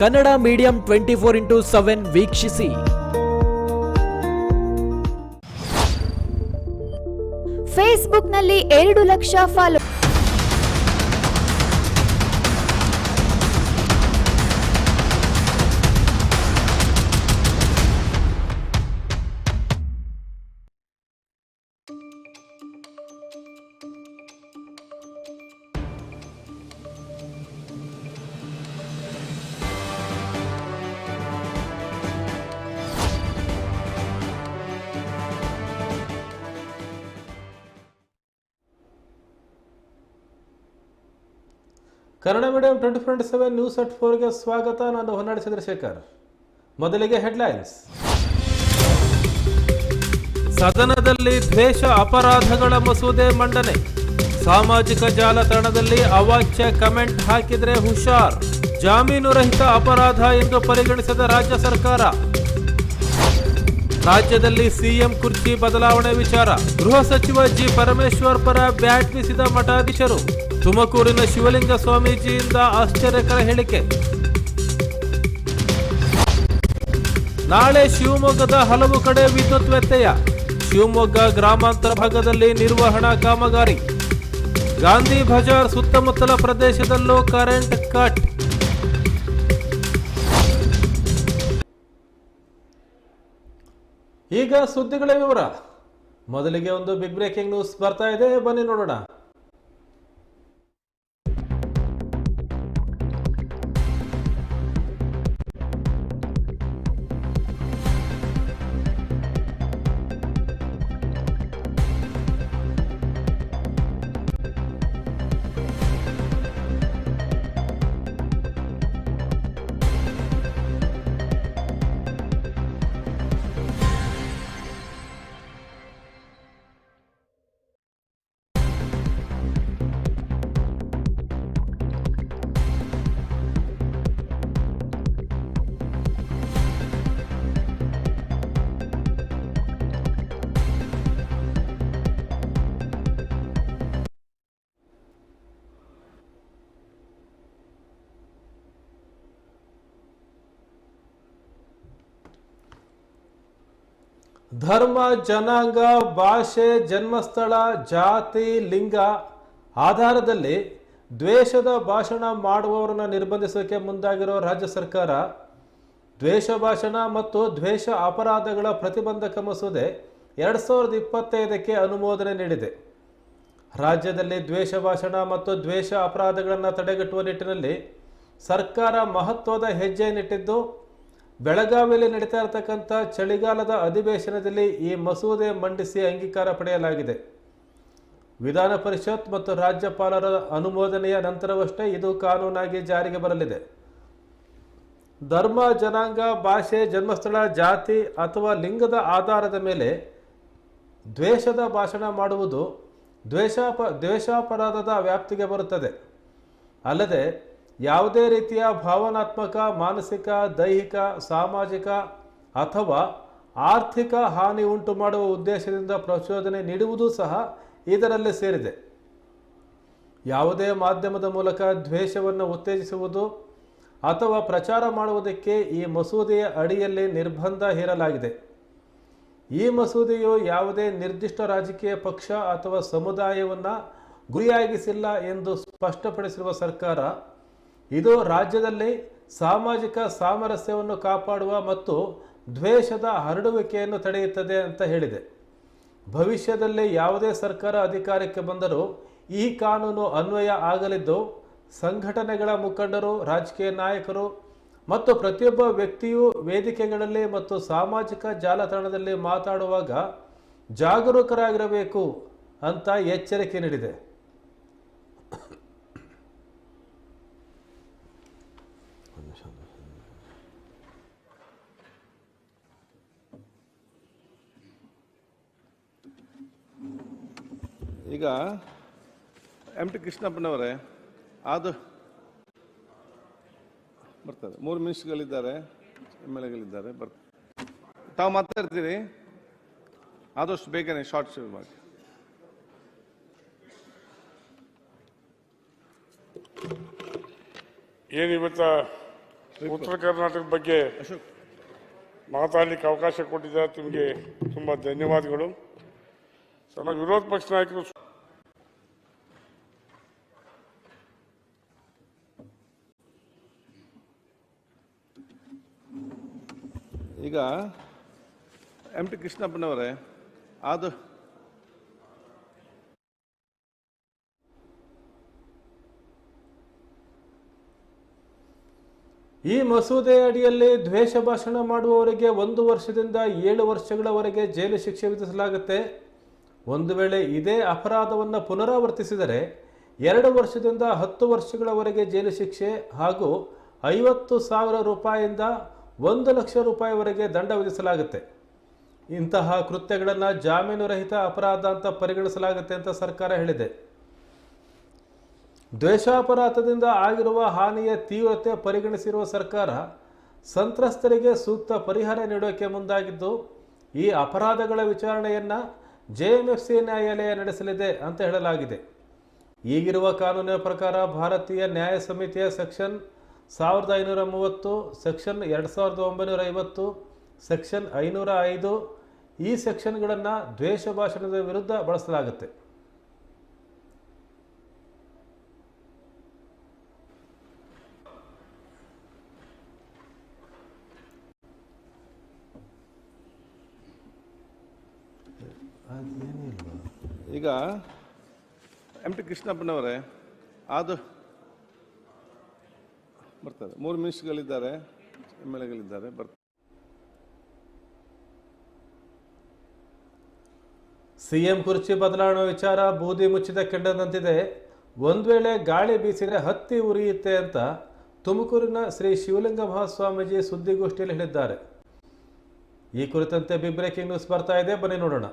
Kannada medium twenty four into seven ವೀಕ್ಷಿಸಿ. ಫೇಸ್ಬುಕ್ನಲ್ಲಿ ಎರಡು lakh follow Kannada medium twenty four seven news at ಫೋರ್ಗೆ ಸ್ವಾಗತ. ನಾನು ಹೊನ್ನಾಡಿ ಚಂದ್ರಶೇಖರ್. ಮೊದಲಿಗೆ ಹೆಡ್ಲೈನ್ಸ್. ಸದನದಲ್ಲಿ ದ್ವೇಷ ಅಪರಾಧಗಳ ಮಸೂದೆ ಮಂಡನೆ. ಸಾಮಾಜಿಕ ಜಾಲತಾಣದಲ್ಲಿ ಅವಾಚ್ಯ ಕಮೆಂಟ್ ಹಾಕಿದ್ರೆ ಹುಷಾರ್. ಜಾಮೀನು ರಹಿತ ಅಪರಾಧ ಎಂದು ಪರಿಗಣಿಸಿದ ರಾಜ್ಯ ಸರ್ಕಾರ. ರಾಜ್ಯದಲ್ಲಿ ಸಿಎಂ ಕುರ್ಚಿ ಬದಲಾವಣೆ ವಿಚಾರ. ಗೃಹ ಸಚಿವ ಜಿ ಪರಮೇಶ್ವರ್ ಪರ ಬ್ಯಾಟ್ ಬೀಸಿದ ಮಠಾಧೀಶರು. ತುಮಕೂರಿನ ಶಿವಲಿಂಗ ಸ್ವಾಮೀಜಿಯಿಂದ ಆಶ್ಚರ್ಯಕರ ಹೇಳಿಕೆ. ನಾಳೆ ಶಿವಮೊಗ್ಗದ ಹಲವು ಕಡೆ ವಿದ್ಯುತ್ ವ್ಯತ್ಯಯ. ಶಿವಮೊಗ್ಗ ಗ್ರಾಮಾಂತರ ಭಾಗದಲ್ಲಿ ನಿರ್ವಹಣಾ ಕಾಮಗಾರಿ. ಗಾಂಧಿ ಬಜಾರ್ ಸುತ್ತಮುತ್ತಲ ಪ್ರದೇಶದಲ್ಲೂ ಕರೆಂಟ್ ಕಟ್. ಈಗ ಸುದ್ದಿಗಳ ವಿವರ. ಮೊದಲಿಗೆ ಒಂದು ಬಿಗ್ ಬ್ರೇಕಿಂಗ್ ನ್ಯೂಸ್ ಬರ್ತಾ ಇದೆ. ಬನ್ನಿ ನೋಡೋಣ. ಧರ್ಮ, ಜನಾಂಗ, ಭಾಷೆ, ಜನ್ಮಸ್ಥಳ, ಜಾತಿ, ಲಿಂಗ ಆಧಾರದಲ್ಲಿ ದ್ವೇಷದ ಭಾಷಣ ಮಾಡುವವರನ್ನು ನಿರ್ಬಂಧಿಸೋಕೆ ಮುಂದಾಗಿರೋ ರಾಜ್ಯ ಸರ್ಕಾರ ದ್ವೇಷ ಭಾಷಣ ಮತ್ತು ದ್ವೇಷ ಅಪರಾಧಗಳ ಪ್ರತಿಬಂಧಕ ಮಸೂದೆ ಎರಡು ಸಾವಿರದ ಇಪ್ಪತ್ತೈದಕ್ಕೆ ಅನುಮೋದನೆ ನೀಡಿದೆ. ರಾಜ್ಯದಲ್ಲಿ ದ್ವೇಷ ಭಾಷಣ ಮತ್ತು ದ್ವೇಷ ಅಪರಾಧಗಳನ್ನು ತಡೆಗಟ್ಟುವ ನಿಟ್ಟಿನಲ್ಲಿ ಸರ್ಕಾರ ಮಹತ್ವದ ಹೆಜ್ಜೆಯನ್ನಿಟ್ಟಿದ್ದು ಬೆಳಗಾವಿಯಲ್ಲಿ ನಡೀತಾ ಇರತಕ್ಕಂಥ ಚಳಿಗಾಲದ ಅಧಿವೇಶನದಲ್ಲಿ ಈ ಮಸೂದೆ ಮಂಡಿಸಿ ಅಂಗೀಕಾರ ಪಡೆಯಲಾಗಿದೆ. ವಿಧಾನ ಪರಿಷತ್ ಮತ್ತು ರಾಜ್ಯಪಾಲರ ಅನುಮೋದನೆಯ ನಂತರವಷ್ಟೇ ಇದು ಕಾನೂನಾಗಿ ಜಾರಿಗೆ ಬರಲಿದೆ. ಧರ್ಮ, ಜನಾಂಗ, ಭಾಷೆ, ಜನ್ಮಸ್ಥಳ, ಜಾತಿ ಅಥವಾ ಲಿಂಗದ ಆಧಾರದ ಮೇಲೆ ದ್ವೇಷದ ಭಾಷಣ ಮಾಡುವುದು ದ್ವೇಷಾಪ, ದ್ವೇಷಾಪರಾಧದ ವ್ಯಾಪ್ತಿಗೆ ಬರುತ್ತದೆ. ಅಲ್ಲದೆ ಯಾವುದೇ ರೀತಿಯ ಭಾವನಾತ್ಮಕ, ಮಾನಸಿಕ, ದೈಹಿಕ, ಸಾಮಾಜಿಕ ಅಥವಾ ಆರ್ಥಿಕ ಹಾನಿ ಉಂಟು ಮಾಡುವ ಉದ್ದೇಶದಿಂದ ಪ್ರಚೋದನೆ ನೀಡುವುದೂ ಸಹ ಇದರಲ್ಲಿ ಸೇರಿದೆ. ಯಾವುದೇ ಮಾಧ್ಯಮದ ಮೂಲಕ ದ್ವೇಷವನ್ನು ಉತ್ತೇಜಿಸುವುದು ಅಥವಾ ಪ್ರಚಾರ ಮಾಡುವುದಕ್ಕೆ ಈ ಮಸೂದೆಯ ಅಡಿಯಲ್ಲಿ ನಿರ್ಬಂಧ ಹೇರಲಾಗಿದೆ. ಈ ಮಸೂದೆಯು ಯಾವುದೇ ನಿರ್ದಿಷ್ಟ ರಾಜಕೀಯ ಪಕ್ಷ ಅಥವಾ ಸಮುದಾಯವನ್ನು ಗುರಿಯಾಗಿಸಿಲ್ಲ ಎಂದು ಸ್ಪಷ್ಟಪಡಿಸಿರುವ ಸರ್ಕಾರ ಇದು ರಾಜ್ಯದಲ್ಲಿ ಸಾಮಾಜಿಕ ಸಾಮರಸ್ಯವನ್ನು ಕಾಪಾಡುವ ಮತ್ತು ದ್ವೇಷದ ಹರಡುವಿಕೆಯನ್ನು ತಡೆಯುತ್ತದೆ ಅಂತ ಹೇಳಿದೆ. ಭವಿಷ್ಯದಲ್ಲಿ ಯಾವುದೇ ಸರ್ಕಾರ ಅಧಿಕಾರಕ್ಕೆ ಬಂದರೂ ಈ ಕಾನೂನು ಅನ್ವಯ ಆಗಲಿದ್ದು, ಸಂಘಟನೆಗಳ ಮುಖಂಡರು, ರಾಜಕೀಯ ನಾಯಕರು ಮತ್ತು ಪ್ರತಿಯೊಬ್ಬ ವ್ಯಕ್ತಿಯು ವೇದಿಕೆಗಳಲ್ಲಿ ಮತ್ತು ಸಾಮಾಜಿಕ ಜಾಲತಾಣದಲ್ಲಿ ಮಾತಾಡುವಾಗ ಜಾಗರೂಕರಾಗಿರಬೇಕು ಅಂತ ಎಚ್ಚರಿಕೆ ನೀಡಿದೆ. ಈಗ ಎಂ ಟಿ ಕೃಷ್ಣಪ್ಪನವರೇ ಅದು ಬರ್ತಾರೆ ಮೂರು ಮಿನಿಸ್ಟ್ಗಳಿದ್ದಾರೆ ಎಂ ಎಲ್ ಎಗಳಿದ್ದಾರೆ ಬರ್ತಾರೆ ತಾವು ಮಾತಾಡ್ತೀರಿ? ಆದಷ್ಟು ಬೇಗನೆ ಶಾರ್ಟ್ ಶುರು ಮಾಡಿ. ಏನಿವತ್ತ ಉತ್ತರ ಕರ್ನಾಟಕದ ಬಗ್ಗೆ ಮಾತಾಡಲಿಕ್ಕೆ ಅವಕಾಶ ಕೊಟ್ಟಿದ್ದಾರೆ ನಿಮಗೆ ತುಂಬ ಧನ್ಯವಾದಗಳು. ಸಣ್ಣ ವಿರೋಧ ಪಕ್ಷ ನಾಯಕರು ಈಗ ಎಂ ಟಿ ಕೃಷ್ಣಪ್ಪನವರೇ ಅದು ಈ ಮಸೂದೆ ಅಡಿಯಲ್ಲಿ ದ್ವೇಷ ಭಾಷಣ ಮಾಡುವವರಿಗೆ ಒಂದು ವರ್ಷದಿಂದ ಏಳು ವರ್ಷಗಳವರೆಗೆ ಜೈಲು ಶಿಕ್ಷೆ ವಿಧಿಸಲಾಗುತ್ತೆ. ಒಂದು ವೇಳೆ ಇದೇ ಅಪರಾಧವನ್ನು ಪುನರಾವರ್ತಿಸಿದರೆ ಎರಡು ವರ್ಷದಿಂದ ಹತ್ತು ವರ್ಷಗಳವರೆಗೆ ಜೈಲು ಶಿಕ್ಷೆ ಹಾಗೂ ಐವತ್ತು ಸಾವಿರ ರೂಪಾಯಿಯಿಂದ ಒಂದು ಲಕ್ಷ ರೂಪಾಯಿವರೆಗೆ ದಂಡ ವಿಧಿಸಲಾಗುತ್ತೆ. ಇಂತಹ ಕೃತ್ಯಗಳನ್ನು ಜಾಮೀನು ರಹಿತ ಅಪರಾಧ ಅಂತ ಪರಿಗಣಿಸಲಾಗುತ್ತೆ ಅಂತ ಸರ್ಕಾರ ಹೇಳಿದೆ. ದ್ವೇಷಾಪರಾಧದಿಂದ ಆಗಿರುವ ಹಾನಿಯ ತೀವ್ರತೆ ಪರಿಗಣಿಸಿರುವ ಸರ್ಕಾರ ಸಂತ್ರಸ್ತರಿಗೆ ಸೂಕ್ತ ಪರಿಹಾರ ನೀಡೋಕೆ ಮುಂದಾಗಿದ್ದು, ಈ ಅಪರಾಧಗಳ ವಿಚಾರಣೆಯನ್ನು ಜೆ ಎಂ ಎಫ್ ಸಿ ನ್ಯಾಯಾಲಯ ನಡೆಸಲಿದೆ ಅಂತ ಹೇಳಲಾಗಿದೆ. ಈಗಿರುವ ಕಾನೂನಿನ ಪ್ರಕಾರ ಭಾರತೀಯ ನ್ಯಾಯ ಸಮಿತಿಯ ಸೆಕ್ಷನ್ ಸಾವಿರದ ಐನೂರ ಮೂವತ್ತು ಸೆಕ್ಷನ್ ಎರಡು ಸಾವಿರದ ಒಂಬೈನೂರ ಐವತ್ತು ಸೆಕ್ಷನ್ ಐನೂರ ಐದು, ಈ ಸೆಕ್ಷನ್ಗಳನ್ನು ದ್ವೇಷ ಭಾಷಣದ ವಿರುದ್ಧ ಬಳಸಲಾಗುತ್ತೆ. ಈಗ ಎಂ ಟಿ ಕೃಷ್ಣಪ್ಪನವರೇ ಅದು ಬರ್ತಾರೆ ಮೂರು ಮಿನಿಸ್ಟ್ಗಳಿದ್ದಾರೆ ಎಂ ಎಲ್ ಎಗಳಿದ್ದಾರೆ ಬರ್ತಾರೆ ಸಿಎಂ ಕುರ್ಚಿ ಬದಲಾವಣೆ ವಿಚಾರ ಬೂದಿ ಮುಚ್ಚಿದ ಕೆಂಡದಂತಿದೆ. ಒಂದು ವೇಳೆ ಗಾಳಿ ಬೀಸಿದರೆ ಹತ್ತಿ ಉರಿಯುತ್ತೆ ಅಂತ ತುಮಕೂರಿನ ಶ್ರೀ ಶಿವಲಿಂಗ ಮಹಾಸ್ವಾಮೀಜಿ ಸುದ್ದಿಗೋಷ್ಠಿಯಲ್ಲಿ ಹೇಳಿದ್ದಾರೆ. ಈ ಕುರಿತಂತೆ ಬಿಗ್ ಬ್ರೇಕಿಂಗ್ ನ್ಯೂಸ್ ಬರ್ತಾ ಇದೆ. ಬನ್ನಿ ನೋಡೋಣ.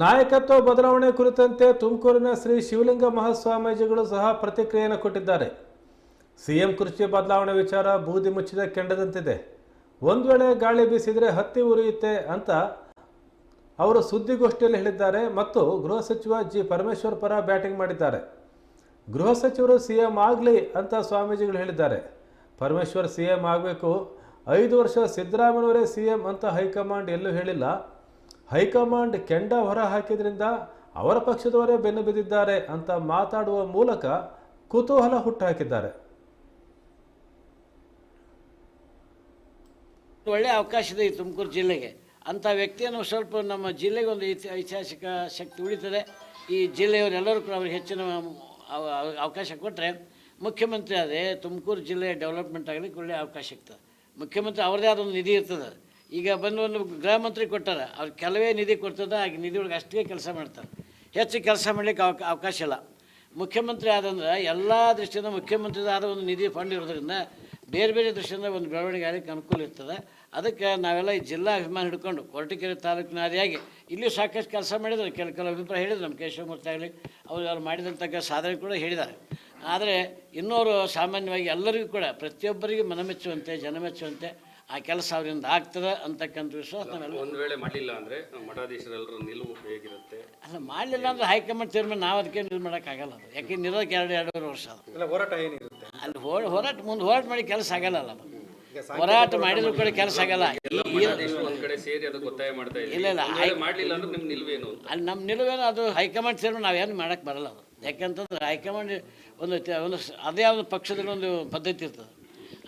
ನಾಯಕತ್ವ ಬದಲಾವಣೆ ಕುರಿತಂತೆ ತುಮಕೂರಿನ ಶ್ರೀ ಶಿವಲಿಂಗ ಮಹಾಸ್ವಾಮೀಜಿಗಳು ಸಹ ಪ್ರತಿಕ್ರಿಯೆಯನ್ನು ಕೊಟ್ಟಿದ್ದಾರೆ. ಸಿಎಂ ಕೃಷಿ ಬದಲಾವಣೆ ವಿಚಾರ ಬೂದಿ ಮುಚ್ಚಿದ ಕೆಂಡದಂತಿದೆ. ಒಂದು ವೇಳೆ ಗಾಳಿ ಬೀಸಿದರೆ ಹತ್ತಿ ಉರಿಯುತ್ತೆ ಅಂತ ಅವರು ಸುದ್ದಿಗೋಷ್ಠಿಯಲ್ಲಿ ಹೇಳಿದ್ದಾರೆ ಮತ್ತು ಗೃಹ ಸಚಿವ ಜಿ ಪರಮೇಶ್ವರ್ ಪರ ಬ್ಯಾಟಿಂಗ್ ಮಾಡಿದ್ದಾರೆ. ಗೃಹ ಸಚಿವರು ಸಿ ಎಂ ಆಗಲಿ ಅಂತ ಸ್ವಾಮೀಜಿಗಳು ಹೇಳಿದ್ದಾರೆ. ಪರಮೇಶ್ವರ್ ಸಿ ಎಂ ಆಗಬೇಕು, ಐದು ವರ್ಷ ಸಿದ್ದರಾಮಯ್ಯವರೇ ಸಿ ಎಂ ಅಂತ ಹೈಕಮಾಂಡ್ ಎಲ್ಲೂ ಹೇಳಿಲ್ಲ. ಹೈಕಮಾಂಡ್ ಕೆಂಡ ಹೊರ ಹಾಕಿದ್ರಿಂದ ಅವರ ಪಕ್ಷದವರೇ ಬೆನ್ನು ಬಿದ್ದಿದ್ದಾರೆ ಅಂತ ಮಾತಾಡುವ ಮೂಲಕ ಕುತೂಹಲ ಹುಟ್ಟುಹಾಕಿದ್ದಾರೆ. ಒಳ್ಳೆಯ ಅವಕಾಶ ಇದೆ ತುಮಕೂರು ಜಿಲ್ಲೆಗೆ. ಅಂಥ ವ್ಯಕ್ತಿಯನ್ನು ಸ್ವಲ್ಪ ನಮ್ಮ ಜಿಲ್ಲೆಗೆ ಒಂದು ಐತಿ- ಐತಿಹಾಸಿಕ ಶಕ್ತಿ ಉಳಿತದೆ. ಈ ಜಿಲ್ಲೆಯವರೆಲ್ಲರೂ ಕೂಡ ಅವ್ರಿಗೆ ಹೆಚ್ಚಿನ ಅವ- ಅವ- ಅವಕಾಶ ಕೊಟ್ಟರೆ ಮುಖ್ಯಮಂತ್ರಿ ಆದರೆ ತುಮಕೂರು ಜಿಲ್ಲೆ ಡೆವಲಪ್ಮೆಂಟ್ ಆಗಲಿಕ್ಕೆ ಒಳ್ಳೆಯ ಅವಕಾಶ ಸಿಗ್ತದೆ. ಮುಖ್ಯಮಂತ್ರಿ ಅವ್ರದ್ದೇ ಆದ ಒಂದು ನಿಧಿ ಇರ್ತದೆ. ಈಗ ಬಂದು ಒಂದು ಗೃಹ ಮಂತ್ರಿ ಕೊಟ್ಟಾರೆ, ಅವ್ರು ಕೆಲವೇ ನಿಧಿ ಕೊಡ್ತದೆ ಆ ನಿಧಿ ಒಳಗೆ ಅಷ್ಟೇ ಕೆಲಸ ಮಾಡ್ತಾರೆ. ಹೆಚ್ಚು ಕೆಲಸ ಮಾಡಲಿಕ್ಕೆ ಅವಕ, ಅವಕಾಶ ಇಲ್ಲ. ಮುಖ್ಯಮಂತ್ರಿ ಆದಂದ್ರೆ ಎಲ್ಲ ದೃಷ್ಟಿಯಿಂದ ಮುಖ್ಯಮಂತ್ರಿದಾದ ಒಂದು ನಿಧಿ ಫಂಡ್ ಇರೋದ್ರಿಂದ ಬೇರೆ ಬೇರೆ ದೃಷ್ಟಿಯಿಂದ ಒಂದು ಬೆಳವಣಿಗೆ ಆಗಲಿಕ್ಕೆ ಅನುಕೂಲ ಇರ್ತದೆ. ಅದಕ್ಕೆ ನಾವೆಲ್ಲ ಈ ಜಿಲ್ಲಾ ಅಭಿಮಾನ ಹಿಡ್ಕೊಂಡು ಕೊರಟಗೆರೆ ತಾಲೂಕಿನ ಆದಿಯಾಗಿ ಇಲ್ಲಿಯೂ ಸಾಕಷ್ಟು ಕೆಲಸ ಮಾಡಿದ್ದಾರೆ. ಕೆಲ ಕೆಲವು ಅಭಿಪ್ರಾಯ ಹೇಳಿದ್ರು ನಮ್ಮ ಕೇಶವಮೂರ್ತಿ ಆಗಲಿ, ಅವರು ಅವ್ರು ಮಾಡಿದಂಥ ಸಾಧನೆ ಕೂಡ ಹೇಳಿದ್ದಾರೆ. ಆದರೆ ಇನ್ನೋರು ಸಾಮಾನ್ಯವಾಗಿ ಎಲ್ಲರಿಗೂ ಕೂಡ ಪ್ರತಿಯೊಬ್ಬರಿಗೂ ಮನಮೆಚ್ಚುವಂತೆ ಜನ ಮೆಚ್ಚುವಂತೆ ಆ ಕೆಲಸ ಅವರಿಂದ ಆಗ್ತದೆ ಅಂತಕ್ಕಂಥ ವಿಶ್ವಾಸ ನಾವೆಲ್ಲ ಒಂದು ವೇಳೆ ಮಾಡಲಿಲ್ಲ ಅಂದ್ರೆ ಮಠಾಧೀಶರೆಲ್ಲರ ನಿಲುವು ಹೇಗಿರುತ್ತೆ? ಅಲ್ಲ ಮಾಡಲಿಲ್ಲ ಅಂದ್ರೆ ಹೈಕಮಾಂಡ್ ತೀರ್ಮಾನ ನಾವು ಅದಕ್ಕೆ ಇದು ಮಾಡೋಕ್ಕಾಗಲ್ಲ ಅದು. ಯಾಕೆ ನಿರೋಧಕ್ಕೆ ಎರಡು ಎರಡೂವರೆ ವರ್ಷ ಅದು. ಹೋರಾಟ ಏನಿರುತ್ತೆ? ಅಲ್ಲಿ ಹೋರಾಟ ಮುಂದೆ ಹೋರಾಟ ಮಾಡಿ ಕೆಲಸ ಆಗಲ್ಲ ಅಲ್ಲ ಹೋರಾಟ ಮಾಡಿದ್ರು ಕೂಡ ಕೆಲಸ ಆಗಲ್ಲ. ಇಲ್ಲ, ಇಲ್ಲ, ಮಾಡಲಿಲ್ಲ ಅಂದ್ರೆ ನಿಮ್ಮ ನಿಲುವೇನು ಅಲ್ಲಿ ನಮ್ಮ ನಿಲುವೇನು ಅದು ಹೈಕಮಾಂಡ್ ಸೇರಿ ನಾವೇನು ಮಾಡಕ್ಕೆ ಬರಲ್ಲ ಅದು. ಯಾಕೆಂತಂದ್ರೆ ಹೈಕಮಾಂಡ್ ಒಂದು ಒಂದು ಅದೇ ಒಂದು ಪಕ್ಷದಲ್ಲಿ ಒಂದು ಪದ್ಧತಿ ಇರ್ತದೆ.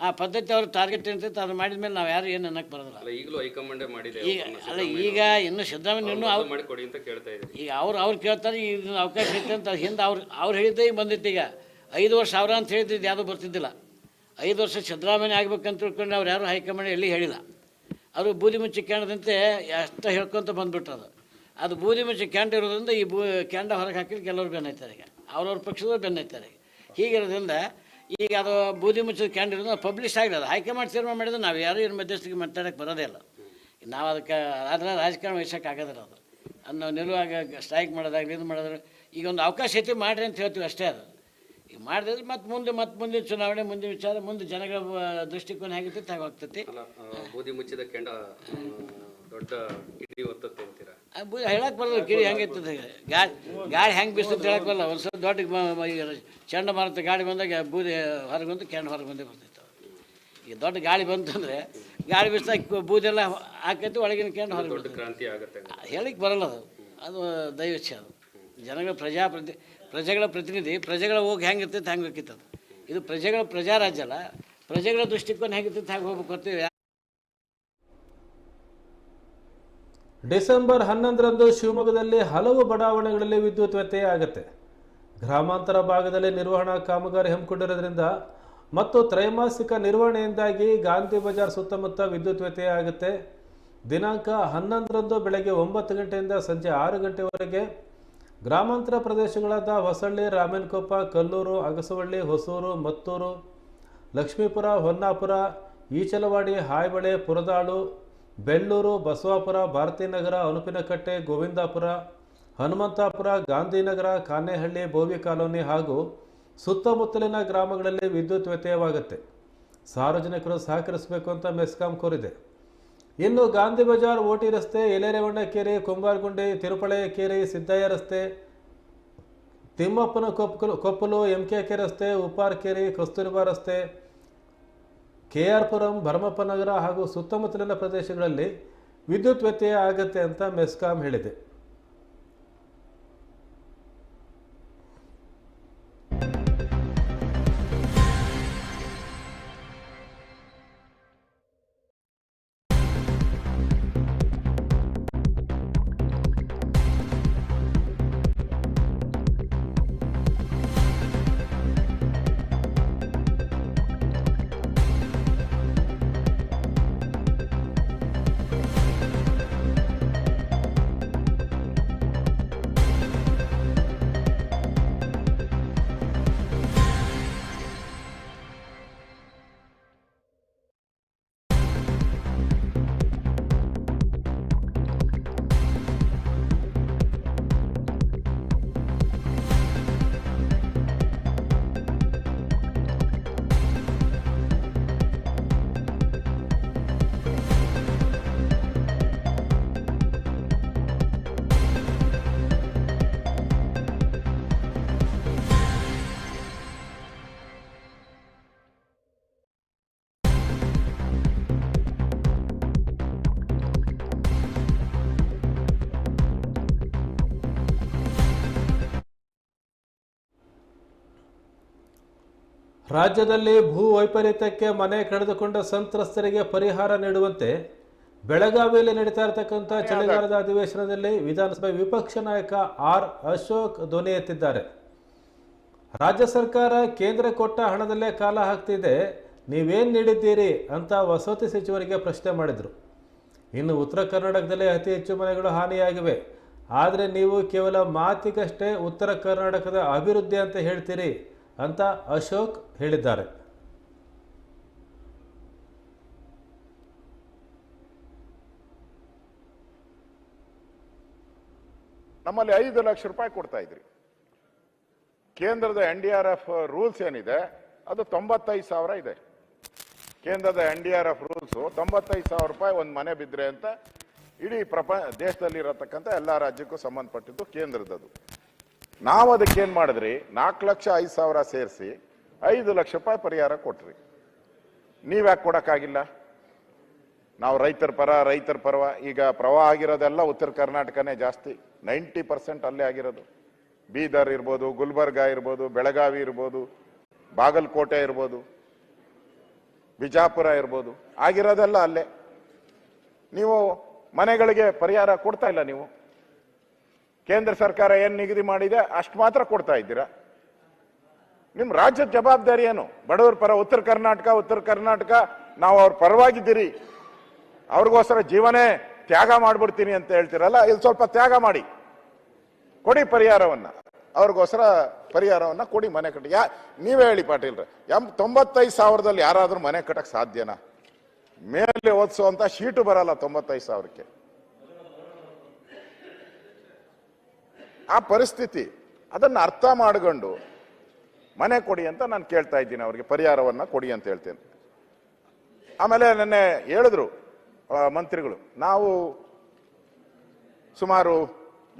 ಆ ಪದ್ಧತಿ ಅವ್ರ ಟಾರ್ಗೆಟ್ ಇರ್ತೈತೆ ಅದು ಮಾಡಿದ ಮೇಲೆ ನಾವು ಯಾರು ಏನು ಅನ್ನಕ್ಕೆ ಬರೋದಿಲ್ಲ. ಅಲ್ಲ ಈಗಲೂ ಹೈಕಮಾಂಡೇ ಮಾಡಿದೆ ಈಗ ಅಲ್ಲ ಈಗ ಇನ್ನೂ ಸಿದ್ದರಾಮಯ್ಯ ಇನ್ನೂ ಅವ್ರು ಮಾಡಿ ಕೊಡಿ ಅಂತ ಕೇಳ್ತಾ ಇದ್ದೀವಿ ಈಗ ಅವ್ರು ಅವ್ರು ಕೇಳ್ತಾರೆ ಈಗ ಅವಕಾಶ ಐತೆ ಅಂತ ಹಿಂದೆ ಅವ್ರು ಅವ್ರು ಹೇಳಿದ್ದೆ ಈಗ ಬಂದಿತ್ತು ಈಗ. ಐದು ವರ್ಷ ಅವ್ರ ಅಂತ ಹೇಳಿದ್ದು ಯಾವುದೂ ಬರ್ತಿದ್ದಿಲ್ಲ. ಐದು ವರ್ಷ ಸಿದ್ದರಾಮಯ್ಯ ಆಗ್ಬೇಕಂತ ತಿಳ್ಕೊಂಡು ಅವ್ರು ಯಾರು ಹೈಕಮಾಂಡ್ ಎಲ್ಲಿ ಹೇಳಿಲ್ಲ. ಅವರು ಬೂದಿ ಮುಚ್ಚಿ ಕ್ಯಾಂಡದಂತೆ ಅಷ್ಟು ಹೇಳ್ಕೊಂತ ಬಂದ್ಬಿಟ್ರು ಅದು. ಅದು ಬೂದಿ ಮುಚ್ಚಿ ಕ್ಯಾಂಡ್ ಇರೋದ್ರಿಂದ ಈ ಬೂ ಕ್ಯಾಂಡ ಹೊರಗೆ ಹಾಕಿದ್ರೆ ಕೆಲವರು ಬೆನ್ನೈತಾರೆ ಈಗ. ಅವ್ರವ್ರ ಪಕ್ಷದವ್ರು ಬೆನ್ನೈತಾರೆ ಹೀಗಿರೋದ್ರಿಂದ ಈಗ ಅದು ಬೂದಿ ಮುಚ್ಚಿದ ಕ್ಯಾಂಡ್ ಇರೋದು ಪಬ್ಲಿಷ್ ಆಗಿಲ್ಲ ಮಾಡಿ ತೀರ್ಮಾನ ಮಾಡಿದ್ರೆ ನಾವು ಯಾರು ಇವ್ರ ಮಧ್ಯಸ್ಥಿಗೆ ಮಾತಾಡೋಕ್ಕೆ ಬರೋದೇ ಇಲ್ಲ. ನಾವು ಅದಕ್ಕೆ ಆದರೆ ರಾಜಕಾರಣ ವಹಿಸೋಕೆ ಆಗೋದಿಲ್ಲ ಅದು ಅನ್ನೋ ನಿಲುವಾಗ ಸ್ಟ್ರೈಕ್ ಮಾಡೋದಾಗಲಿ, ಇದು ಮಾಡೋದ್ರೆ ಈಗ ಒಂದು ಅವಕಾಶ ಐತಿ ಮಾಡ್ರಿ ಅಂತ ಹೇಳ್ತೀವಿ ಅಷ್ಟೇ ಅದು. ಈಗ ಮಾಡಿದ್ರೆ ಮತ್ತೆ ಮುಂದೆ ಮತ್ತೆ ಮುಂದಿನ ಚುನಾವಣೆ, ಮುಂದಿನ ವಿಚಾರ, ಮುಂದೆ ಜನಗಳ ದೃಷ್ಟಿಕೋನ ಹೇಗಿರ್ತೈತೆ ಹಾಗೆ ಹೋಗ್ತೈತಿ. ಬೂದಿ ಮುಚ್ಚಿದ ಕೆಂಡ ದೊಡ್ಡ ಅಂತೀರಾ? ಹೇಳಕ್ಕೆ ಬರಲ್ಲ ಕಿಡಿ ಹೆಂಗೈತದೆ ಗಾಳಿ ಗಾಳಿ ಹೆಂಗೆ ಬೀಸ್ತದೆ ಹೇಳಕ್ಕೆ ಬರಲ್ಲ. ಒಂದು ದೊಡ್ಡ ಚಂಡ ಮಾರುತ ಚಂಡಮಾರುತ ಗಾಳಿ ಬಂದಾಗ ಬೂದಿ ಹೊರಗೆ ಬಂದು ಕೆಂಡ ಹೊರಗೆ ಬಂದೇ ಬರ್ತೈತೆ. ಈಗ ದೊಡ್ಡ ಗಾಳಿ ಬಂತಂದ್ರೆ ಗಾಳಿ ಬೀಸ್ದಾಗ ಬೂದೆಲ್ಲ ಹಾಕೈತಿ ಒಳಗಿನ ಕೆಂಡ ಹೊರಗೆ ಹೇಳಿಕ್ಕೆ ಬರಲ್ಲ ಅದು. ಅದು ದೈವಚ್ಛ ಅದು. ಜನಗಳ ಪ್ರಜಾಪ್ರತಿ ಪ್ರಜೆಗಳ ಪ್ರತಿನಿಧಿ ಪ್ರಜೆಗಳ ಹೋಗಿ ಹೆಂಗಿರ್ತೈತೆ ಹೆಂಗೆ ಬೇಕಿತ್ತು ಅದು. ಇದು ಪ್ರಜೆಗಳ ಪ್ರಜಾರಾಜ್ಯ ಅಲ್ಲ. ಪ್ರಜೆಗಳ ದೃಷ್ಟಿಕೋನ ಹೇಗಿರ್ತೈತೆ ಹಾಗೆ ಹೋಗ್ಬೇಕು ಅಂತೀವಿ. ಡಿಸೆಂಬರ್ ಹನ್ನೊಂದರಂದು ಶಿವಮೊಗ್ಗದಲ್ಲಿ ಹಲವು ಬಡಾವಣೆಗಳಲ್ಲಿ ವಿದ್ಯುತ್ ವ್ಯತ್ಯಯ ಆಗುತ್ತೆ. ಗ್ರಾಮಾಂತರ ಭಾಗದಲ್ಲಿ ನಿರ್ವಹಣಾ ಕಾಮಗಾರಿ ಹಮ್ಮಿಕೊಂಡಿರೋದ್ರಿಂದ ಮತ್ತು ತ್ರೈಮಾಸಿಕ ನಿರ್ವಹಣೆಯಿಂದಾಗಿ ಗಾಂಧಿ ಬಜಾರ್ ಸುತ್ತಮುತ್ತ ವಿದ್ಯುತ್ ವ್ಯತ್ಯಯ ಆಗುತ್ತೆ. ದಿನಾಂಕ ಹನ್ನೊಂದರಂದು ಬೆಳಗ್ಗೆ ಒಂಬತ್ತು ಗಂಟೆಯಿಂದ ಸಂಜೆ ಆರು ಗಂಟೆವರೆಗೆ ಗ್ರಾಮಾಂತರ ಪ್ರದೇಶಗಳಾದ ಹೊಸಳ್ಳಿ, ರಾಮನಕೊಪ್ಪ, ಕಲ್ಲೂರು, ಅಗಸವಳ್ಳಿ, ಹೊಸೂರು, ಮತ್ತೂರು, ಲಕ್ಷ್ಮೀಪುರ, ಹೊನ್ನಾಪುರ, ಈಚಲವಾಡಿ, ಹಾಯ್ಬಳೆ, ಪುರದಾಳು ಬೆಳ್ಳೂರು, ಬಸವಾಪುರ, ಭಾರತೀನಗರ, ಅನುಪಿನಕಟ್ಟೆ, ಗೋವಿಂದಾಪುರ, ಹನುಮಂತಾಪುರ, ಗಾಂಧಿನಗರ, ಕಾನೇಹಳ್ಳಿ, ಬೋವಿ ಕಾಲೋನಿ ಹಾಗೂ ಸುತ್ತಮುತ್ತಲಿನ ಗ್ರಾಮಗಳಲ್ಲಿ ವಿದ್ಯುತ್ ವ್ಯತ್ಯಯವಾಗುತ್ತೆ. ಸಾರ್ವಜನಿಕರು ಸಹಕರಿಸಬೇಕು ಅಂತ ಮೆಸ್ಕಾಂ ಕೋರಿದೆ. ಇನ್ನು ಗಾಂಧಿ ಬಜಾರ್ ಓಟಿ ರಸ್ತೆ ಎಲೆರೇವಣ್ಣ ಕೆರೆ ಕುಂಬಾರಗುಂಡಿ ತಿರುಪಳೆ ಕೆರೆ ಸಿದ್ದಯ್ಯ ರಸ್ತೆ, ತಿಮ್ಮಪ್ಪನ Koppalu Koppalu M K K ರಸ್ತೆ, ಉಪ್ಪಾರ್ಕೇರಿ, ಕಸ್ತೂರಿಬಾ ರಸ್ತೆ ಕೆ ಆರ್ ಪುರಂ ಭರಮಪ್ಪ ಹಾಗೂ ಸುತ್ತಮುತ್ತಲಿನ ಪ್ರದೇಶಗಳಲ್ಲಿ ವಿದ್ಯುತ್ ವ್ಯತ್ಯಯ ಆಗತ್ತೆ ಅಂತ ಮೆಸ್ಕಾಂ ಹೇಳಿದೆ. ರಾಜ್ಯದಲ್ಲಿ ಭೂ ವೈಪರೀತ್ಯಕ್ಕೆ ಮನೆ ಕಳೆದುಕೊಂಡ ಸಂತ್ರಸ್ತರಿಗೆ ಪರಿಹಾರ ನೀಡುವಂತೆ ಬೆಳಗಾವಿಯಲ್ಲಿ ನಡೀತಾ ಇರತಕ್ಕಂಥ ಚಳಿಗಾಲದ ಅಧಿವೇಶನದಲ್ಲಿ ವಿಧಾನಸಭೆ ವಿಪಕ್ಷ ನಾಯಕ ಆರ್ ಅಶೋಕ್ ಧ್ವನಿ ಎತ್ತಿದ್ದಾರೆ. ರಾಜ್ಯ ಸರ್ಕಾರ ಕೇಂದ್ರ ಕೊಟ್ಟ ಹಣದಲ್ಲೇ ಕಾಲ ಹಾಕ್ತಿದೆ ನೀವೇನು ನೀಡಿದ್ದೀರಿ ಅಂತ ವಸತಿ ಸಚಿವರಿಗೆ ಪ್ರಶ್ನೆ ಮಾಡಿದರು. ಇನ್ನು ಉತ್ತರ ಕರ್ನಾಟಕದಲ್ಲಿ ಅತಿ ಹೆಚ್ಚು ಮನೆಗಳು ಹಾನಿಯಾಗಿವೆ. ಆದರೆ ನೀವು ಕೇವಲ ಮಾತಿಗಷ್ಟೇ ಉತ್ತರ ಕರ್ನಾಟಕದ ಅಭಿವೃದ್ಧಿ ಅಂತ ಹೇಳ್ತೀರಿ. ಅಂತ ಅಶೋಕ್ ಹೇಳಿದ್ದಾರೆ. ನಮ್ಮಲ್ಲಿ ಐದು ಲಕ್ಷ ರೂಪಾಯಿ ಕೊಡ್ತಾ ಇದ್ರಿ. ಕೇಂದ್ರದ N D R F rules ಏನಿದೆ, ಅದು ತೊಂಬತ್ತೈದು ಸಾವಿರ ಇದೆ. ಕೇಂದ್ರದ N D R F rules ತೊಂಬತ್ತೈದು ಸಾವಿರ ರೂಪಾಯಿ ಒಂದು ಮನೆ ಬಿದ್ದರೆ ಅಂತ ಇಡೀ ಪ್ರಪ ದೇಶದಲ್ಲಿ ಇರತಕ್ಕಂಥ ಎಲ್ಲ ರಾಜ್ಯಕ್ಕೂ ಸಂಬಂಧಪಟ್ಟಿದ್ದು ಕೇಂದ್ರದದು ನಾವು ಅದಕ್ಕೆ ಏನು ಮಾಡಿದ್ರಿ? ನಾಲ್ಕು ಲಕ್ಷ ಐದು ಸಾವಿರ ಸೇರಿಸಿ ಐದು ಲಕ್ಷ ರೂಪಾಯಿ ಪರಿಹಾರ ಕೊಟ್ರಿ. ನೀವ್ಯಾಕೆ ಕೊಡೋಕ್ಕಾಗಿಲ್ಲ? ನಾವು ರೈತರ ಪರ, ರೈತರ ಪರವ, ಈಗ ಪ್ರವಾಹ ಆಗಿರೋದೆಲ್ಲ ಉತ್ತರ ಕರ್ನಾಟಕನೇ ಜಾಸ್ತಿ. ನೈಂಟಿ ಪರ್ಸೆಂಟ್ ಅಲ್ಲೇ ಆಗಿರೋದು. ಬೀದರ್ ಇರ್ಬೋದು, ಗುಲ್ಬರ್ಗ ಇರ್ಬೋದು, ಬೆಳಗಾವಿ ಇರ್ಬೋದು, ಬಾಗಲಕೋಟೆ ಇರ್ಬೋದು, ಬಿಜಾಪುರ ಇರ್ಬೋದು. ಆಗಿರೋದೆಲ್ಲ ಅಲ್ಲೇ. ನೀವು ಮನೆಗಳಿಗೆ ಪರಿಹಾರ ಕೊಡ್ತಾ ಇಲ್ಲ ನೀವು. ಕೇಂದ್ರ ಸರ್ಕಾರ ಏನು ನಿಗದಿ ಮಾಡಿದೆ, ಅಷ್ಟು ಮಾತ್ರ ಕೊಡ್ತಾ ಇದ್ದೀರಾ? ನಿಮ್ಮ ರಾಜ್ಯದ ಜವಾಬ್ದಾರಿ ಏನು? ಬಡವರ ಪರ ಉತ್ತರ ಕರ್ನಾಟಕ ಉತ್ತರ ಕರ್ನಾಟಕ, ನಾವು ಅವ್ರ ಪರವಾಗಿದ್ದೀರಿ. ಅವ್ರಿಗೋಸ್ಕರ ಜೀವನೇ ತ್ಯಾಗ ಮಾಡ್ಬಿಡ್ತೀನಿ ಅಂತ ಹೇಳ್ತೀರಲ್ಲ ಇಲ್ಲಿ ಸ್ವಲ್ಪ ತ್ಯಾಗ ಮಾಡಿ. ಕೊಡಿ ಪರಿಹಾರವನ್ನ. ಅವ್ರಿಗೋಸ್ಕರ ಪರಿಹಾರವನ್ನ ಕೊಡಿ ಮನೆ ಕಟ್ಟಿ. ಯಾ, ನೀವೇ ಹೇಳಿ ಪಾಟೀಲ್ರೆ, ಎಂ ತೊಂಬತ್ತೈದು ಸಾವಿರದಲ್ಲಿ ಯಾರಾದರೂ ಮನೆ ಕಟ್ಟಕ್ ಸಾಧ್ಯನಾ? ಮೇಲೆ ಓದಿಸುವಂತ ಶೀಟು ಬರಲ್ಲ ತೊಂಬತ್ತೈದು ಸಾವಿರಕ್ಕೆ. ಆ ಪರಿಸ್ಥಿತಿ ಅದನ್ನು ಅರ್ಥ ಮಾಡ್ಕೊಂಡು ಮನೆ ಕೊಡಿ ಅಂತ ನಾನು ಕೇಳ್ತಾ ಇದ್ದೀನಿ ಅವ್ರಿಗೆ ಪರಿಹಾರವನ್ನು ಕೊಡಿ ಅಂತ ಹೇಳ್ತೇನೆ. ಆಮೇಲೆ ನೆನ್ನೆ ಹೇಳಿದ್ರು ಮಂತ್ರಿಗಳು, ನಾವು ಸುಮಾರು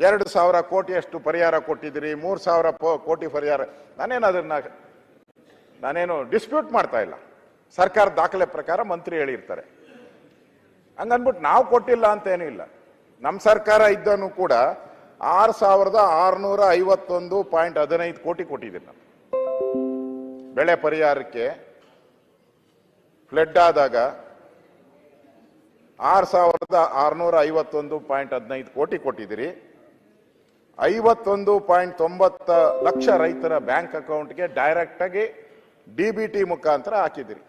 ಎರಡು ಸಾವಿರ ಕೋಟಿಯಷ್ಟು ಪರಿಹಾರ ಕೊಟ್ಟಿದ್ದೀರಿ, ಮೂರು ಸಾವಿರ ಕೋಟಿ ಪರಿಹಾರ. ನಾನೇನು ಅದನ್ನ, ನಾನೇನು ಡಿಸ್ಪ್ಯೂಟ್ ಮಾಡ್ತಾ ಇಲ್ಲ. ಸರ್ಕಾರ ದಾಖಲೆ ಪ್ರಕಾರ ಮಂತ್ರಿ ಹೇಳಿರ್ತಾರೆ. ಹಂಗನ್ಬಿಟ್ಟು ನಾವು ಕೊಟ್ಟಿಲ್ಲ ಅಂತ ಏನೂ ಇಲ್ಲ. ನಮ್ಮ ಸರ್ಕಾರ ಇದ್ದನು ಕೂಡ ಆರು ಸಾವಿರದ ಆರುನೂರ ಐವತ್ತೊಂದು ಪಾಯಿಂಟ್ ಹದಿನೈದು ಕೋಟಿ ಕೊಟ್ಟಿದ್ದೀನಿ ನಾನು. ಬೆಳೆ ಪರಿಹಾರಕ್ಕೆ ಫ್ಲಡ್ ಆದಾಗ ಆರು ಸಾವಿರದ ಆರುನೂರ ಐವತ್ತೊಂದು ಪಾಯಿಂಟ್ ಹದಿನೈದು ಕೋಟಿ ಕೊಟ್ಟಿದ್ದೀರಿ. ಐವತ್ತೊಂದು ಪಾಯಿಂಟ್ ತೊಂಬತ್ತ ಲಕ್ಷ ರೈತರ ಬ್ಯಾಂಕ್ ಅಕೌಂಟ್ಗೆ ಡೈರೆಕ್ಟಾಗಿ ಡಿ ಬಿ ಟಿ ಮುಖಾಂತರ ಹಾಕಿದಿರಿ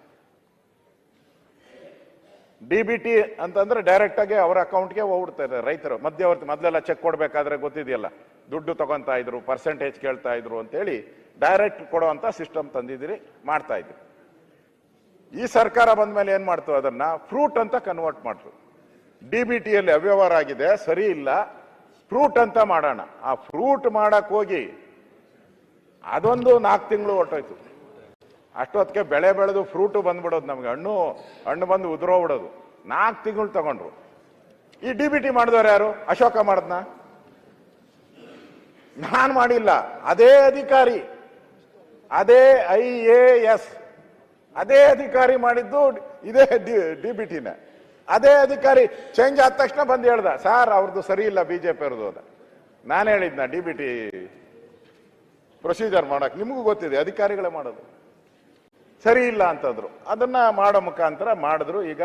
ಡಿ ಬಿ ಟಿ ಅಂತಂದ್ರೆ ಡೈರೆಕ್ಟ್ ಆಗಿ ಅವರ ಅಕೌಂಟ್ಗೆ ಹೋಗ್ಬಿಡ್ತಾರೆ ರೈತರು. ಮಧ್ಯವರ್ತಿ ಮೊದಲೆಲ್ಲ ಚೆಕ್ ಕೊಡ್ಬೇಕಾದ್ರೆ ಗೊತ್ತಿದೆಯಲ್ಲ. ದುಡ್ಡು ತಗೊಂತಾ ಇದ್ರು ಪರ್ಸೆಂಟೇಜ್ ಕೇಳ್ತಾ ಇದ್ರು ಅಂತೇಳಿ ಡೈರೆಕ್ಟ್ ಕೊಡುವಂತ ಸಿಸ್ಟಮ್ ತಂದಿದ್ದೀರಿ, ಮಾಡ್ತಾ ಇದ್ರು ಈ ಸರ್ಕಾರ ಬಂದ ಮೇಲೆ ಏನ್ ಮಾಡ್ತು? ಅದನ್ನ ಫ್ರೂಟ್ ಅಂತ ಕನ್ವರ್ಟ್ ಮಾಡ್ರು ಡಿ ಬಿ ಟಿಯಲ್ಲಿ ಅವ್ಯವಹಾರ ಆಗಿದೆ, ಸರಿ ಇಲ್ಲ. ಫ್ರೂಟ್ ಅಂತ ಮಾಡೋಣ. ಆ ಫ್ರೂಟ್ ಮಾಡಕ್ ಹೋಗಿ ಅದೊಂದು ನಾಲ್ಕು ತಿಂಗಳು ಹೊಟ್ಟೋಯ್ತು ಅಷ್ಟೊತ್ತಿಗೆ ಬೆಳೆ ಬೆಳೆದು ಫ್ರೂಟು ಬಂದ್ಬಿಡೋದು ನಮ್ಗೆ. ಹಣ್ಣು ಹಣ್ಣು ಬಂದು ಉದುರೋಗ್ಬಿಡೋದು ನಾಲ್ಕು ತಿಂಗಳು ತಗೊಂಡ್ರು. ಈ ಡಿ ಬಿ ಟಿ ಮಾಡಿದವ್ರು ಯಾರು? ಅಶೋಕ ಮಾಡದ್ನ ನಾನು ಮಾಡಿಲ್ಲ. ಅದೇ ಅಧಿಕಾರಿ. ಅದೇ ಐ ಎ ಎಸ್. ಅದೇ ಅಧಿಕಾರಿ ಮಾಡಿದ್ದು ಇದೇ ಡಿ ಬಿ ಟಿನ ಅದೇ ಅಧಿಕಾರಿ ಚೇಂಜ್ ಆದ ತಕ್ಷಣ ಬಂದು ಹೇಳ್ದ, ಸರ್ ಅವ್ರದ್ದು ಸರಿ ಇಲ್ಲ ಬಿಜೆಪಿ ಅವ್ರದ್ದು ಅದ. ನಾನು ಹೇಳಿದ್ನ, ಡಿ ಬಿ ಟಿ ಪ್ರೊಸೀಜರ್ ಮಾಡೋಕೆ ನಿಮಗೂ ಗೊತ್ತಿದೆ, ಅಧಿಕಾರಿಗಳೇ ಮಾಡೋದು. ಸರಿ ಇಲ್ಲ ಅಂತಂದ್ರು. ಅದನ್ನ ಮಾಡೋ ಮುಖಾಂತರ ಮಾಡಿದ್ರು. ಈಗ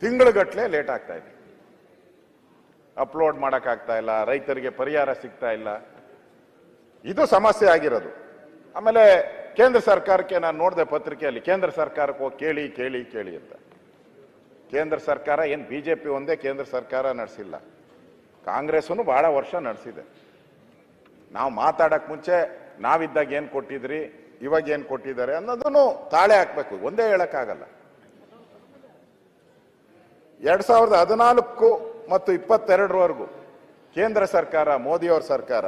ತಿಂಗಳುಗಟ್ಟಲೆ ಲೇಟ್ ಆಗ್ತಾ ಇದೆ. ಅಪ್ಲೋಡ್ ಮಾಡಕ್ ಆಗ್ತಾ ಇಲ್ಲ. ರೈತರಿಗೆ ಪರಿಹಾರ ಸಿಗ್ತಾ ಇಲ್ಲ. ಇದು ಸಮಸ್ಯೆ ಆಗಿರೋದು. ಆಮೇಲೆ ಕೇಂದ್ರ ಸರ್ಕಾರಕ್ಕೆ ನಾನು ನೋಡಿದೆ ಪತ್ರಿಕೆಯಲ್ಲಿ, ಕೇಂದ್ರ ಸರ್ಕಾರಕ್ಕೆ ಹೋಗಿ ಕೇಳಿ ಕೇಳಿ ಕೇಳಿ ಅಂತ. ಕೇಂದ್ರ ಸರ್ಕಾರ ಏನ್ ಬಿಜೆಪಿ ಒಂದೇ ಕೇಂದ್ರ ಸರ್ಕಾರ ನಡೆಸಿಲ್ಲ. ಕಾಂಗ್ರೆಸ್ನು ಬಹಳ ವರ್ಷ ನಡೆಸಿದೆ. ನಾವು ಮಾತಾಡಕ್ ಮುಂಚೆ ನಾವಿದ್ದಾಗ ಏನು ಕೊಟ್ಟಿದ್ರಿ? ಇವಾಗ ಏನ್ ಕೊಟ್ಟಿದ್ದಾರೆ ಅನ್ನೋದನ್ನು ತಾಳೆ ಹಾಕ್ಬೇಕು. ಒಂದೇ ಹೇಳಕ್ಕಾಗಲ್ಲ. ಎರಡ್ ಸಾವಿರದ ಹದಿನಾಲ್ಕು ಮತ್ತು ಇಪ್ಪತ್ತೆರಡರವರೆಗೂ ಕೇಂದ್ರ ಸರ್ಕಾರ, ಮೋದಿಯವರ ಸರ್ಕಾರ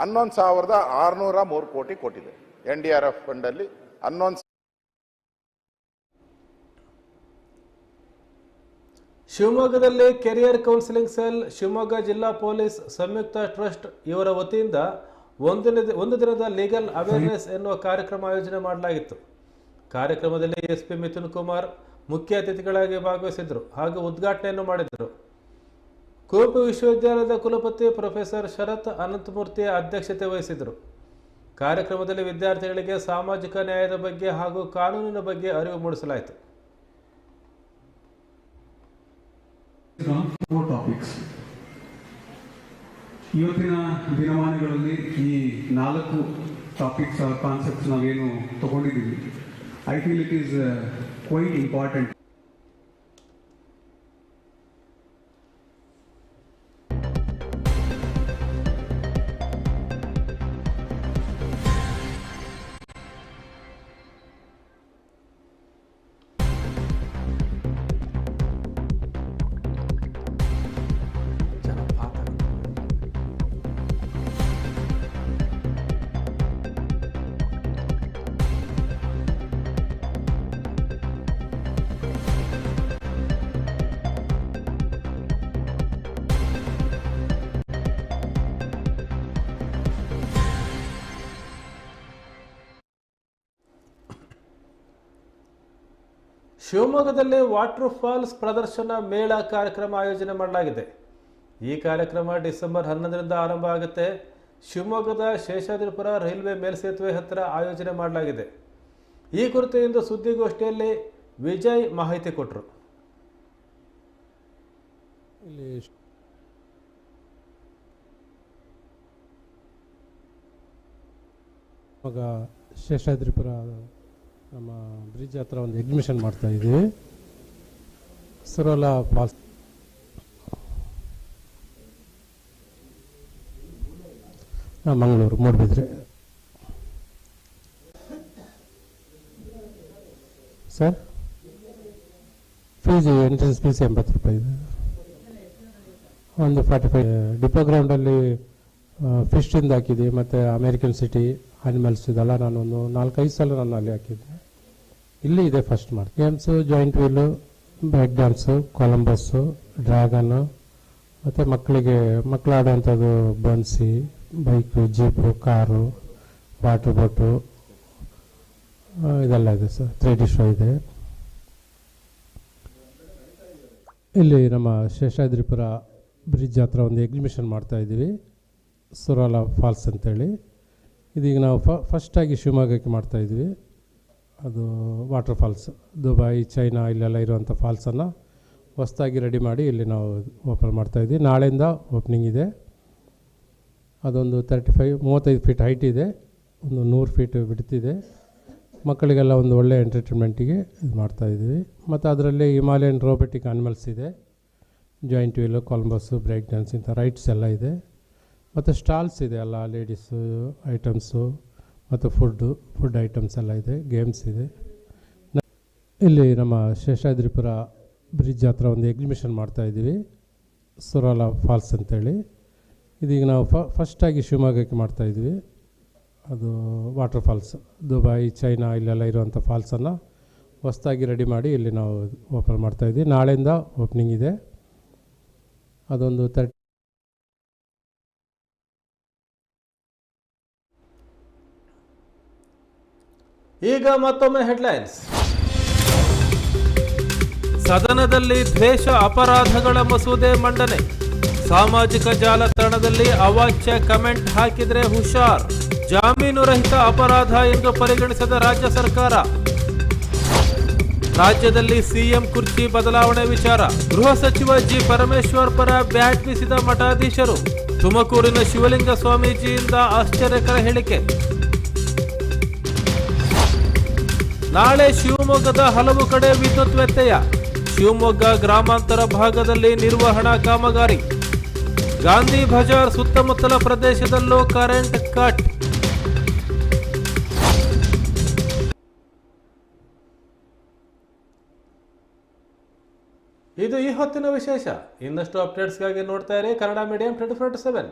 ಹನ್ನೊಂದು ಸಾವಿರದ ಆರುನೂರ ಮೂರು ಕೋಟಿ ಕೊಟ್ಟಿದೆ. N D R F fund ಅಲ್ಲಿ ಹನ್ನೊಂದು ಶಿವಮೊಗ್ಗದಲ್ಲಿ ಕೆರಿಯರ್ ಕೌನ್ಸಿಲಿಂಗ್ ಸೆಲ್, ಶಿವಮೊಗ್ಗ ಜಿಲ್ಲಾ ಪೊಲೀಸ್ ಸಂಯುಕ್ತ ಟ್ರಸ್ಟ್ ಇವರ ವತಿಯಿಂದ ಒಂದು ಒಂದು ದಿನದ ಲೀಗಲ್ ಅವೇರ್ನೆಸ್ ಎನ್ನುವ ಕಾರ್ಯಕ್ರಮ ಆಯೋಜನೆ ಮಾಡಲಾಗಿತ್ತು. ಕಾರ್ಯಕ್ರಮದಲ್ಲಿ ಎಸ್ ಪಿ ಮಿಥುನ್ ಕುಮಾರ್ ಮುಖ್ಯ ಅತಿಥಿಗಳಾಗಿ ಭಾಗವಹಿಸಿದ್ರು. ಹಾಗೂ ಉದ್ಘಾಟನೆಯನ್ನು ಮಾಡಿದರು. ಕುವೆಂಪು ವಿಶ್ವವಿದ್ಯಾಲಯದ ಕುಲಪತಿ ಪ್ರೊಫೆಸರ್ ಶರತ್ ಅನಂತಮೂರ್ತಿ ಅಧ್ಯಕ್ಷತೆ ವಹಿಸಿದರು. ಕಾರ್ಯಕ್ರಮದಲ್ಲಿ ವಿದ್ಯಾರ್ಥಿಗಳಿಗೆ ಸಾಮಾಜಿಕ ನ್ಯಾಯದ ಬಗ್ಗೆ ಹಾಗೂ ಕಾನೂನಿನ ಬಗ್ಗೆ ಅರಿವು ಮೂಡಿಸಲಾಯಿತು. ಫೋರ್ ಟಾಪಿಕ್ಸ್ ಇವತ್ತಿನ ದಿನಮಾನಗಳಲ್ಲಿ ಈ ನಾಲ್ಕು ಟಾಪಿಕ್ಸ್ ಕಾನ್ಸೆಪ್ಟ್ಸ್ ನಾವೇನು ತಗೊಂಡಿದ್ದೀವಿ. I feel it is quite important ಶಿವಮೊಗ್ಗದಲ್ಲಿ ವಾಟರ್ ಫಾಲ್ಸ್ ಪ್ರದರ್ಶನ ಮೇಳ ಕಾರ್ಯಕ್ರಮ ಆಯೋಜನೆ ಮಾಡಲಾಗಿದೆ. ಈ ಕಾರ್ಯಕ್ರಮ ಡಿಸೆಂಬರ್ ಹನ್ನೊಂದರಿಂದ ಆರಂಭ ಆಗುತ್ತೆ. ಶಿವಮೊಗ್ಗದ ಶೇಷಾದ್ರಿಪುರ ರೈಲ್ವೆ ಮೇಲ್ಸೇತುವೆ ಹತ್ತಿರ ಆಯೋಜನೆ ಮಾಡಲಾಗಿದೆ. ಈ ಕುರಿತು ಇಂದು ಸುದ್ದಿಗೋಷ್ಠಿಯಲ್ಲಿ ವಿಜಯ್ ಮಾಹಿತಿ ಕೊಟ್ಟರು ಶೇಷಾದ್ರಿಪುರ ನಮ್ಮ ಬ್ರಿಡ್ಜ್ ಹತ್ರ ಒಂದು ಎಕ್ಸಿಬಿಷನ್ ಮಾಡ್ತಾ ಇದ್ದೀವಿ Sarola falls Mangaluru, Moodbidri. Sir fees entrance fees ಎಂಬತ್ತು ರೂಪಾಯಿ ಇದೆ. ಒಂದು ಫಾರ್ಟಿ ಫೈವ್ ಡಿಪೋ ಗ್ರೌಂಡಲ್ಲಿ ಫಿಶ್ಟಿಂದ ಹಾಕಿದ್ದೀವಿ ಮತ್ತು ಅಮೇರಿಕನ್ ಸಿಟಿ ಆನಿಮಲ್ಸ್ ಇದೆಲ್ಲ ನಾನು ಒಂದು ನಾಲ್ಕೈದು ಸಲ ನಾನು ಅಲ್ಲಿ ಹಾಕಿದ್ದೆ. ಇಲ್ಲಿ ಇದೆ ಫಸ್ಟ್ ಮಾಡಿ games giant wheel break dance Columbus dragon ಮತ್ತು ಮಕ್ಕಳಿಗೆ ಮಕ್ಕಳು ಆಡೋವಂಥದ್ದು bouncy bike jeep car water boat ಇದೆಲ್ಲ ಇದೆ ಸರ್ ತ್ರೀ ಡಿ ಶೋ ಇದೆ. ಇಲ್ಲಿ ನಮ್ಮ ಶೇಷಾದ್ರಿಪುರ ಬ್ರಿಡ್ಜ್ ಹತ್ರ ಒಂದು ಎಕ್ಸಿಬಿಷನ್ ಮಾಡ್ತಾಯಿದ್ದೀವಿ ಸುರಾಲ ಫಾಲ್ಸ್ ಅಂತೇಳಿ. ಇದೀಗ ನಾವು ಫ ಫಸ್ಟಾಗಿ ಶಿವಮೊಗ್ಗಕ್ಕೆ ಮಾಡ್ತಾಯಿದ್ವಿ ಅದು ವಾಟರ್ ಫಾಲ್ಸ್ ದುಬೈ, ಚೈನಾ ಇಲ್ಲೆಲ್ಲ ಇರುವಂಥ ಫಾಲ್ಸನ್ನು ಹೊಸ್ದಾಗಿ ರೆಡಿ ಮಾಡಿ ಇಲ್ಲಿ ನಾವು ಓಪನ್ ಮಾಡ್ತಾಯಿದ್ವಿ ನಾಳೆಯಿಂದ ಓಪನಿಂಗ್ ಇದೆ. ಅದೊಂದು ತರ್ಟಿ ಫೈವ್ ಮೂವತ್ತೈದು ಫೀಟ್ ಹೈಟ್ ಇದೆ. ಒಂದು ನೂರು ಫೀಟ್ ಬಿಡ್ತಿದೆ ಮಕ್ಕಳಿಗೆಲ್ಲ ಒಂದು ಒಳ್ಳೆ ಎಂಟರ್ಟೈನ್ಮೆಂಟಿಗೆ ಇದು ಮಾಡ್ತಾಯಿದ್ದೀವಿ ಮತ್ತು ಅದರಲ್ಲಿ ಹಿಮಾಲಯನ್ ರೋಬೋಟಿಕ್ ಆನಿಮಲ್ಸ್ ಇದೆ. Giant wheel Columbus break dance ಇಂಥ ರೈಟ್ಸ್ ಎಲ್ಲ ಇದೆ. ಮತ್ತು ಸ್ಟಾಲ್ಸ್ ಇದೆ ಅಲ್ಲ ಲೇಡೀಸು ಐಟಮ್ಸು ಮತ್ತು ಫುಡ್ಡು ಫುಡ್ ಐಟಮ್ಸ್ ಎಲ್ಲ ಇದೆ ಗೇಮ್ಸ್ ಇದೆ. ಇಲ್ಲಿ ನಮ್ಮ ಶೇಷಾದ್ರಿಪುರ ಬ್ರಿಡ್ಜ್ ಹತ್ರ ಒಂದು ಎಕ್ಸಿಬಿಷನ್ ಮಾಡ್ತಾಯಿದ್ದೀವಿ ಸುರಾಲ ಫಾಲ್ಸ್ ಅಂತೇಳಿ. ಇದೀಗ ನಾವು ಫ ಫಸ್ಟಾಗಿ ಶಿವಮೊಗ್ಗಕ್ಕೆ ಮಾಡ್ತಾಯಿದ್ವಿ ಅದು ವಾಟರ್ ಫಾಲ್ಸ್ ದುಬೈ, ಚೈನಾ ಇಲ್ಲೆಲ್ಲ ಇರುವಂಥ ಫಾಲ್ಸನ್ನು ಹೊಸ್ದಾಗಿ ರೆಡಿ ಮಾಡಿ ಇಲ್ಲಿ ನಾವು ಓಪನ್ ಮಾಡ್ತಾಯಿದ್ವಿ ನಾಳೆಯಿಂದ ಓಪನಿಂಗ್ ಇದೆ. ಅದೊಂದು ತರ್ಟಿ ಈಗ ಮತ್ತೊಮ್ಮೆ ಹೆಡ್ಲೈನ್ಸ್. ಸದನದಲ್ಲಿ ದ್ವೇಷ ಅಪರಾಧಗಳ ಮಸೂದೆ ಮಂಡನೆ. ಸಾಮಾಜಿಕ ಜಾಲತಾಣದಲ್ಲಿ ಅವಾಚ್ಯ ಕಮೆಂಟ್ ಹಾಕಿದ್ರೆ ಹುಷಾರ್. ಜಾಮೀನು ರಹಿತ ಅಪರಾಧ ಎಂದು ಪರಿಗಣಿಸಿದ ರಾಜ್ಯ ಸರ್ಕಾರ. ರಾಜ್ಯದಲ್ಲಿ ಸಿಎಂ ಕುರ್ಚಿ ಬದಲಾವಣೆ ವಿಚಾರ. ಗೃಹ ಸಚಿವ ಜಿ ಪರಮೇಶ್ವರ್ ಪರ ಬ್ಯಾಟ್ ಬೀಸಿದ ಮಠಾಧೀಶರು. ತುಮಕೂರಿನ ಶಿವಲಿಂಗ ಸ್ವಾಮೀಜಿಯಿಂದ ಆಶ್ಚರ್ಯಕರ ಹೇಳಿಕೆ. ನಾಳೆ ಶಿವಮೊಗ್ಗದ ಹಲವು ಕಡೆ ವಿದ್ಯುತ್ ವ್ಯತ್ಯಯ. ಶಿವಮೊಗ್ಗ ಗ್ರಾಮಾಂತರ ಭಾಗದಲ್ಲಿ ನಿರ್ವಹಣಾ ಕಾಮಗಾರಿ. ಗಾಂಧಿ ಬಜಾರ್ ಸುತ್ತಮುತ್ತಲ ಪ್ರದೇಶದಲ್ಲೂ ಕರೆಂಟ್ ಕಟ್. ಇದು ಈ ಹೊತ್ತಿನ ವಿಶೇಷ. ಇನ್ನಷ್ಟು ಅಪ್ಡೇಟ್ಸ್ಗಾಗಿ ನೋಡ್ತಾ ಇರಿ Kannada medium twenty four to seven